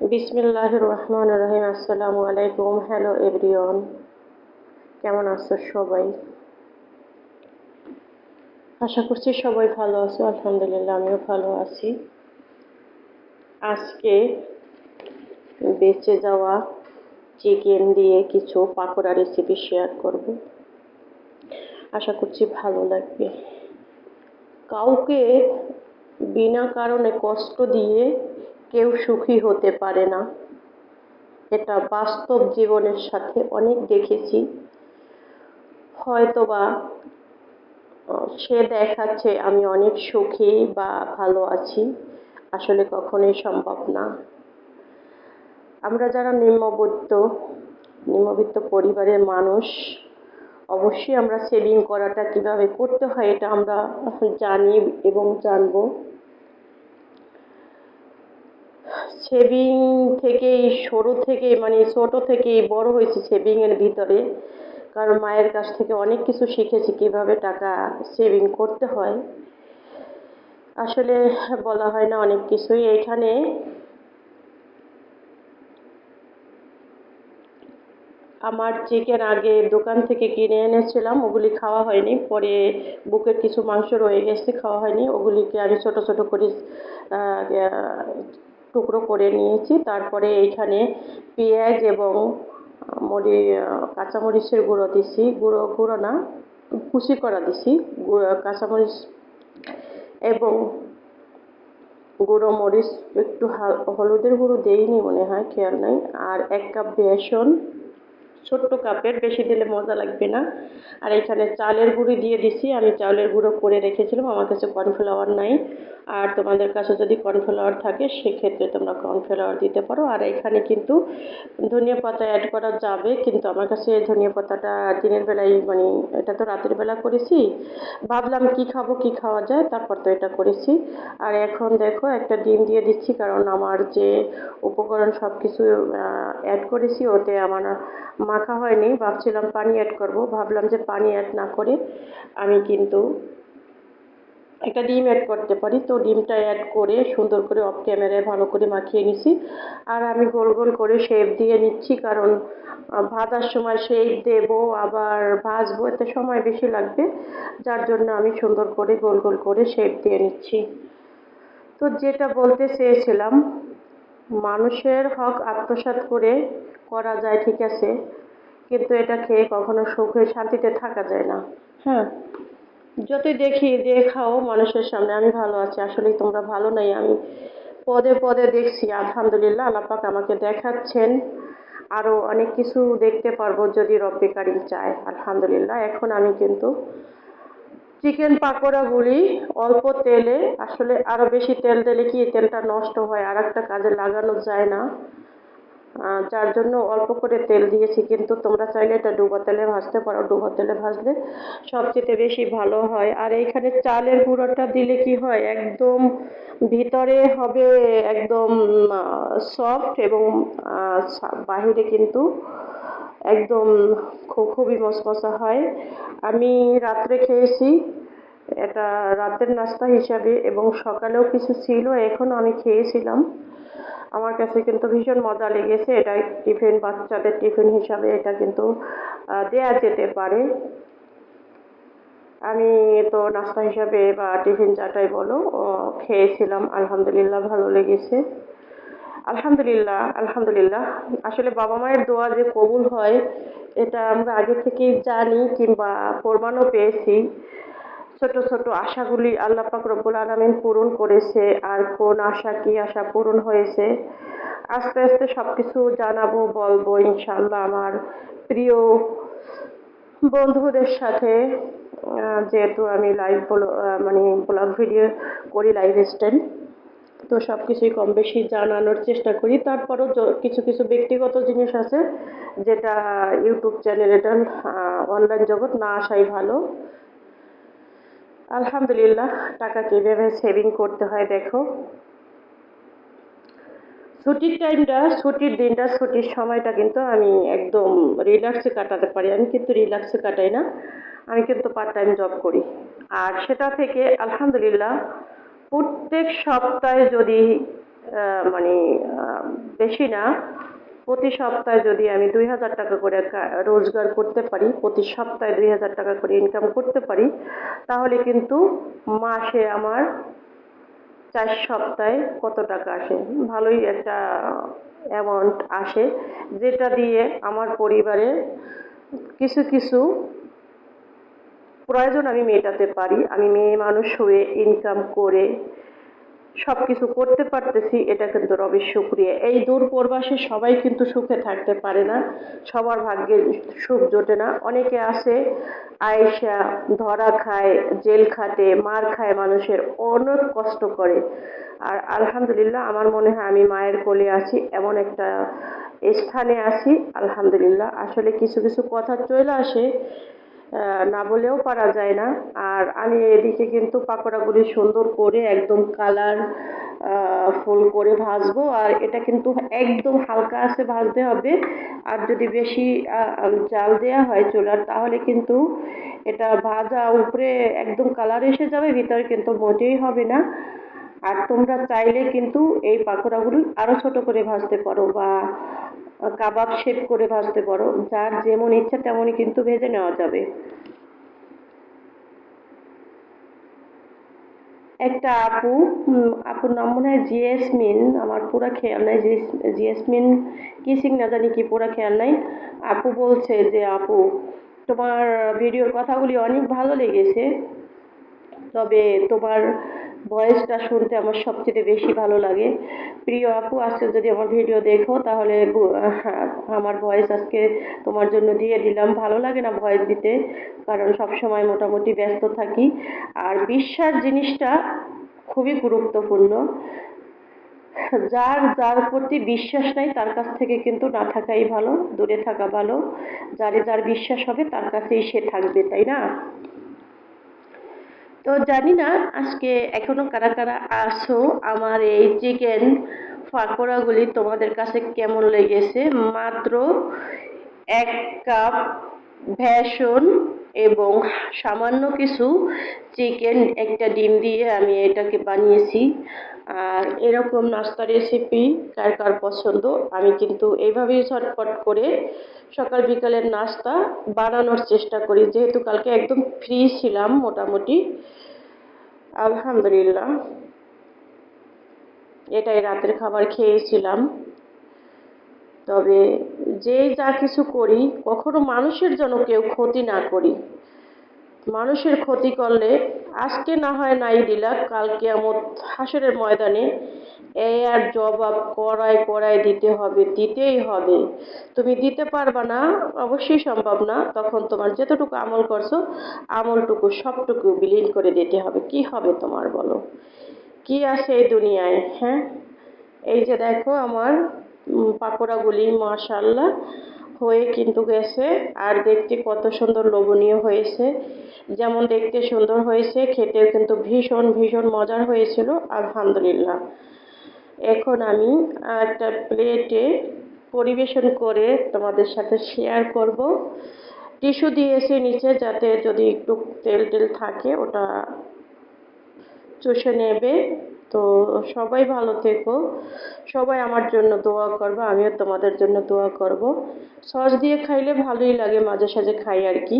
বিসমিল্লাহ রহমান রহিম আসসালামু আলাইকুম হ্যালো এভরিওয়ান। কেমন আছো সবাই? আশা করছি সবাই ভালো আছো, আলহামদুলিল্লাহ আমিও ভালো আছি। আজকে বেঁচে যাওয়া চিকেন দিয়ে কিছু পাকোড়া রেসিপি শেয়ার করব। আশা করছি ভালো লাগবে। কাউকে বিনা কারণে কষ্ট দিয়ে কেউ সুখী হতে পারে না। এটা বাস্তব জীবনের সাথে অনেক দেখেছি। হয়তোবা সে দেখাচ্ছে আমি অনেক সুখী বা ভালো আছি, আসলে কখনোই সম্ভব না। আমরা যারা নিম্নবিত্ত নিম্নবিত্ত পরিবারের মানুষ, অবশ্যই আমরা সেভিং করাটা কীভাবে করতে হয় এটা আমরা জানি এবং জানব। সেভিং থেকেই, সরু থেকে মানে ছোট থেকেই বড় হয়েছি সেভিংয়ের ভিতরে। কারণ মায়ের কাছ থেকে অনেক কিছু শিখেছি কীভাবে টাকা সেভিং করতে হয়। আসলে বলা হয় না অনেক কিছুই। এখানে আমার চিকেন আগে দোকান থেকে কিনে এনেছিলাম, ওগুলি খাওয়া হয়নি। পরে বুকের কিছু মাংস রয়ে গেছে, খাওয়া হয়নি। ওগুলিকে আমি ছোট ছোট করে টুকরো করে নিয়েছি। তারপরে এইখানে পেঁয়াজ এবং মরি, কাঁচামরিচের গুঁড়ো দিছি। গুঁড়ো গুঁড়ো না, কুচি করা দিছি। কাঁচামরিচ এবং গুঁড়ো মরিচ একটু হলুদের গুঁড়ো দেইনি মনে হয়, খেয়াল নাই। আর এক কাপ বেসন ছোট্ট কাপের, বেশি দিলে মজা লাগবে না। আর এখানে চালের গুঁড়ি দিয়ে দিছি। আমি চালের গুঁড়ো করে রেখেছিলাম। আমার কাছে কর্নফ্লাওয়ার নাই। আর তোমাদের কাছে যদি কর্নফ্লাওয়ার থাকে, সেক্ষেত্রে তোমরা কর্নফ্লাওয়ার দিতে পারো। আর এখানে কিন্তু ধনিয়া পাতা অ্যাড করা যাবে। কিন্তু আমার কাছে ধনিয়া পাতাটা দিনের বেলায় মানে এটা তো রাতের বেলা করেছি। ভাবলাম কি খাব, কি খাওয়া যায়? তারপর তো এটা করেছি। আর এখন দেখো, একটা ডিম দিয়ে দিচ্ছি। কারণ আমার যে উপকরণ সব কিছু অ্যাড করেছি, ওতে আমার মাখা হয়নি, ভাবছিলাম পানি অ্যাড করব, ভাবলাম যে পানি অ্যাড না করে আমি কিন্তু একটা ডিম অ্যাড করতে পারি। তো ডিমটা অ্যাড করে সুন্দর করে অফ ক্যামেরায় ভালো করে মাখিয়ে নিছি। আর আমি গোল গোল করে শেপ দিয়ে নিচ্ছি, কারণ ভাজার সময় শেপ দেব, আবার ভাজবো, এতে সময় বেশি লাগবে। যার জন্য আমি সুন্দর করে গোল গোল করে শেপ দিয়ে নিচ্ছি। তো যেটা বলতে চেয়েছিলাম মানুষের হক আত্মসাত করে করা যায়, ঠিক আছে? কিন্তু এটা খেয়ে কখনো সুখে শান্তিতে থাকা যায় না। হ্যাঁ যতই দেখি, দেখাও মানুষের সামনে, আমি ভালো আছি আসলে তোমরা ভালো নাই। আমি পদে পদে দেখছি, আলহামদুলিল্লাহ, আল্লাপাক আমাকে দেখাচ্ছেন। আরও অনেক কিছু দেখতে পারব যদি রব্বে কারিম চায়। আলহামদুলিল্লাহ, এখন আমি কিন্তু চিকেন পাকোড়াগুলি অল্প তেলে, আসলে আরও বেশি তেল দিলে কি তেলটা নষ্ট হয় আর একটা কাজে লাগানো যায় না। যার জন্য অল্প করে তেল দিয়েছি, কিন্তু তোমরা চাইলে এটা ডুবা তেলে ভাজতে পারো। ডুবা তেলে ভাজলে সবচেয়ে বেশি ভালো হয়। আর এইখানে চালের গুঁড়োটা দিলে কি হয়, একদম ভিতরে হবে একদম সফট এবং বাহিরে কিন্তু একদম খুবই মশমশা হয়। আমি রাত্রে খেয়েছি। এটা রাতের নাস্তা হিসাবে এবং সকালেও কিছু ছিল এখন আমি খেয়েছিলাম। আমার কাছে কিন্তু ভীষণ মজা লেগেছে। এটা টিফিন, বাচ্চাদের টিফিন হিসাবে এটা কিন্তু দেয়া যেতে পারে। আমি তো নাস্তা হিসাবে বা টিফিন যাটাই বলো খেয়েছিলাম। আলহামদুলিল্লাহ ভালো লেগেছে। আলহামদুলিল্লাহ আলহামদুলিল্লাহ। আসলে বাবা মায়ের দোয়া যে কবুল হয়, এটা আমরা আগে থেকেই জানি কিংবা প্রমাণও পেয়েছি। ছোট ছোট আশাগুলি আল্লাহ পাক রব্বুল আলমিন পূরণ করেছে, আর কোন আশা কি আশা পূরণ হয়েছে, আস্তে আস্তে সব কিছু জানাব, বলব ইনশাল্লাহ আমার প্রিয় বন্ধুদের সাথে। যেহেতু আমি লাইভ মানে ব্লগ ভিডিও করি লাইভ স্টাইল তো সব কিছুই কম বেশি জানানোর চেষ্টা করি। তারপরও কিছু কিছু ব্যক্তিগত জিনিস আছে, যেটা ইউটিউব চ্যানেল, এটা অনলাইন জগৎ না আসাই ভালো। আলহামদুলিল্লাহ, টাকা কীভাবে সেভিং করতে হয় দেখো। ছুটির টাইমটা ছুটির দিনটা, ছুটির সময়টা কিন্তু আমি একদম রিল্যাক্সে কাটাতে পারি। আমি কিন্তু রিল্যাক্সে কাটাই না, আমি কিন্তু পার্ট টাইম জব করি। আর সেটা থেকে, আলহামদুলিল্লাহ প্রত্যেক সপ্তাহে যদি মানে বেশি না, প্রতি সপ্তাহে যদি আমি দুই হাজার টাকা করে রোজগার করতে পারি, প্রতি সপ্তাহে দুই হাজার টাকা করে ইনকাম করতে পারি, তাহলে কিন্তু মাসে আমার চার সপ্তাহে কত টাকা আসে? ভালোই একটা অ্যামাউন্ট আসে, যেটা দিয়ে আমার পরিবারে কিছু কিছু প্রয়োজন আমি মেটাতে পারি। আমি মেয়ে মানুষ হয়ে ইনকাম করে সব কিছু করতে পারতেছি, এটা কিন্তু রবির শুক্রিয়া। এই দূর প্রবাসে সবাই কিন্তু সুখে থাকতে পারে না, সবার ভাগ্যে সুখ জোটে না। অনেকে আছে, আয়েশা ধরা খায়, জেল খাটে, মার খায় মানুষের, অনেক কষ্ট করে। আর আলহামদুলিল্লাহ আমার মনে হয় আমি মায়ের কোলে আছি, এমন একটা স্থানে আছি, আলহামদুলিল্লাহ। আসলে কিছু কিছু কথা চলে আসে না বলেও পারা যায় না। আর আমি এদিকে কিন্তু পাকোড়াগুলি সুন্দর করে একদম কালার ফুল করে ভাজবো। আর এটা কিন্তু একদম হালকা আছে ভাজতে হবে। আর যদি বেশি জাল দেওয়া হয় চুলার, তাহলে কিন্তু এটা ভাজা উপরে একদম কালার এসে যাবে, ভিতরে কিন্তু মোটেই হবে না। আর তোমরা চাইলে কিন্তু এই পাকোড়াগুলি আরও ছোট করে ভাজতে পারো বা কাবাব শেপ করে ভাজতে পারো। যার যেমন ইচ্ছা তেমনই কিন্তু ভেজে নেওয়া যাবে। একটা আপু আপুর নাম মনে হয় জিএসমিন। আমার পুরা খেয়াল নাই জিএস- জিএসমিন কি সিং, না জানি কি, পুরা খেয়াল নাই। আপু বলছে যে, আপু, তোমার ভিডিওর কথাগুলি অনেক ভালো লেগেছে। তবে তোমার ভয়েসটা শুনতে আমার সবচেয়ে বেশি ভালো লাগে। প্রিয় আপু আজকে যদি আমার ভিডিও দেখো তাহলে হ্যাঁ, আমার ভয়েস আজকে তোমার জন্য দিয়ে দিলাম। ভালো লাগে না ভয়েস দিতে কারণ সব সময় মোটামুটি ব্যস্ত থাকি। আর বিশ্বাস জিনিসটা খুবই গুরুত্বপূর্ণ। যার যার প্রতি বিশ্বাস নাই তার কাছ থেকে কিন্তু না থাকাই ভালো দূরে থাকা ভালো। যারে যার বিশ্বাস হবে তার কাছেই সে থাকবে তাই না? তো জানি না, আজকে এখনও কারা কারা আসো আমার এই চিকেন ফাঁকড়াগুলি তোমাদের কাছে কেমন লেগেছে? মাত্র এক কাপ ভেষণ এবং সামান্য কিছু চিকেন, একটা ডিম দিয়ে আমি এটাকে বানিয়েছি। আর এরকম নাস্তা রেসিপি কার কার পছন্দ, আমি কিন্তু এইভাবেই ঝটপট করে সকাল বিকালের নাস্তা বানানোর চেষ্টা করি। যেহেতু কালকে একদম ফ্রি ছিলাম মোটামুটি। আলহামদুলিল্লাহ। এটাই রাতের খাবার খেয়েছিলাম। তবে যে যা কিছু করি, কখনো মানুষের জন্য কেউ ক্ষতি না করি। মানুষের ক্ষতি করলে আজকে না হয় নাই দিলা কালকে আমার হাসরের ময়দানে এই আর জবাব করাই করাই দিতে হবে, দিতেই হবে। তুমি দিতে পারবা না, অবশ্যই সম্ভব না, তখন তোমার যতটুকু আমল করছ, আমলটুকু সবটুকু বিলীন করে দিতে হবে। কি হবে তোমার বলো? কি আছে এই দুনিয়ায় হ্যাঁ? এই যে দেখো আমার পাকোড়াগুলি মাশাল্লাহ হয়ে কিন্তু গেছে। আর দেখতে কত সুন্দর লোভনীয় হয়েছে। যেমন দেখতে সুন্দর হয়েছে, খেতেও কিন্তু ভীষণ ভীষণ মজার হয়েছিল। আলহামদুলিল্লাহ। এখন আমি একটা প্লেটে পরিবেশন করে তোমাদের সাথে শেয়ার করব। টিস্যু দিয়েছি নিচে যাতে যদি একটু তেল টেল থাকে, ওটা চষে নেবে। তো সবাই ভালো থেকো। সবাই আমার জন্য দোয়া করবে, আমিও তোমাদের জন্য দোয়া করব। সস দিয়ে খাইলে ভালোই লাগে, মাঝে সাঝে খাই আর কি।